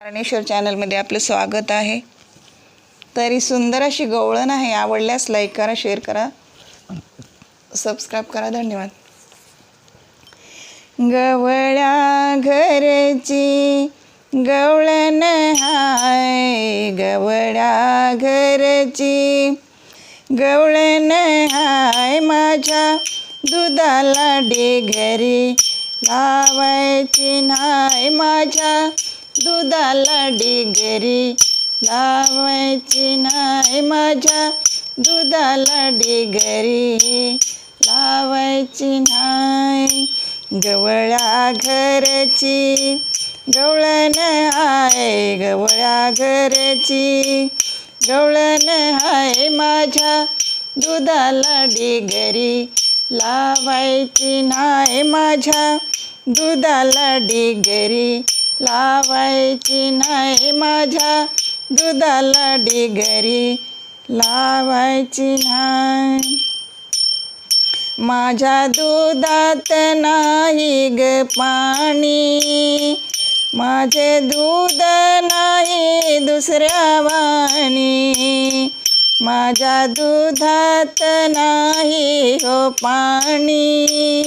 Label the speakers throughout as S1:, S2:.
S1: कारणेश्वर चॅनलमध्ये आपलं स्वागत आहे. तरी सुंदर अशी गवळण आहे. आवडल्यास लाईक करा शेअर करा. सबस्क्राईब करा. धन्यवाद. गवळ्या घरची गवळण हाय. गवळ्या घरची गवळण हाय. माझ्या दुधाला डेघरी लावायची नाय माझ्या दुधाला डिगरी लावायची नाही माझ्या. दुधाला डिगरी लावायची नाही. गवळ्या घरची गवळण आहे गवळ्या घरची गवळण आहे माझ्या. दुधाला डिगरी लावायची नाय माझ्या. दुधाला डिगरी लावायची नाही माझ्या दुधाला डिगरी. लावायची नाही. माझ्या दुधात नाही ग पाणी. माझे दूध नाही दुसऱ्या वाणी. माझ्या दुधात नाही हो पाणी.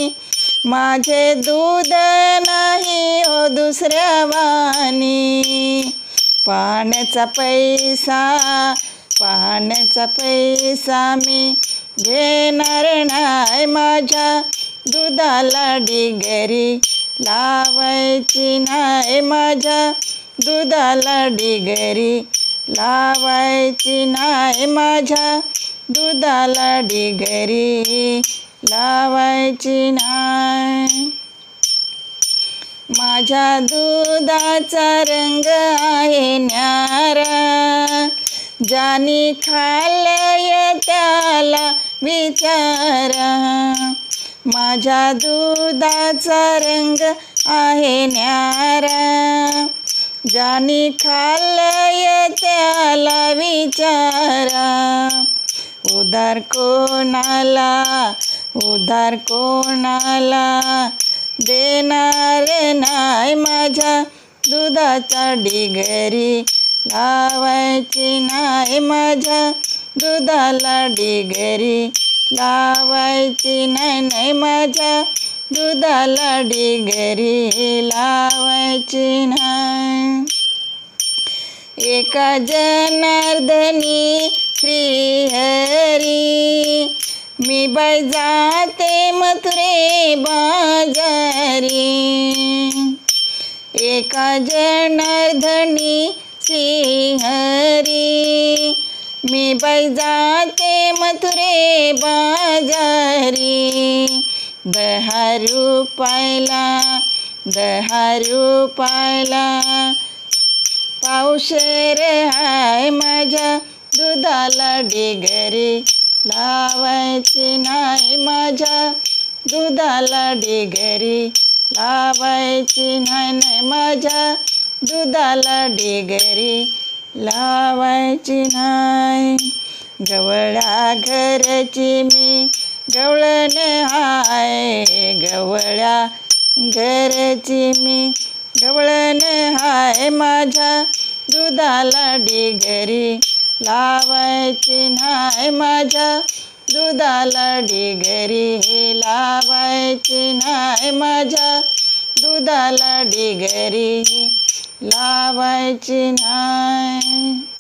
S1: माझे दूध नाही हो दुसऱ्या वाणी. पाण्याचा पैसा पाण्याचा पैसा मी घेणार नाही. माझ्या दुधाला डिगरी लावायची नाही. माझ्या दुधाला डिगरी लावायची नाही. माझ्या दुधाला डिगरी लावायची नाही. माझ्या दुधाचा रंग आहे न्यारा. ज्यानी खाल्लय त्याला विचारा. माझ्या दुधाचा रंग आहे न्यारा. ज्यानी खाल्लय त्याला विचारा. उदार कोणाला उदार कोणाला देणार नाही माझ्या दुधाचा डिगरी लावायची नाही माझ्या दुधाला डिगरी लावायची नाही नाही माझ्या दुधाला डिगरी लावायची नाही एका जनार्दनी श्रीहरी बाय जाते मथुरे बाजारी। एका जनार्दनी श्रीहरी। मी बाई जाते मथुरे बाजारी। दहा रुपयाला दहा रुपयाला पावशेर हाय माझ्या दुधाला डिगरी लावायची नाही माझ्या दुधाला डिगरी. लावायची नाही नाही माझ्या दुधाला डिगरी. लावायची नाही. गवळ्या घरची मी गवळण हाय. गवळ्या घरची मी गवळण हाय. माझ्या दुधाला डिगरी. लावायची नाही माझ्या दुधाला डिगरी. लावायची नाही माझ्या दुधाला डिगरी. लावायची नाही.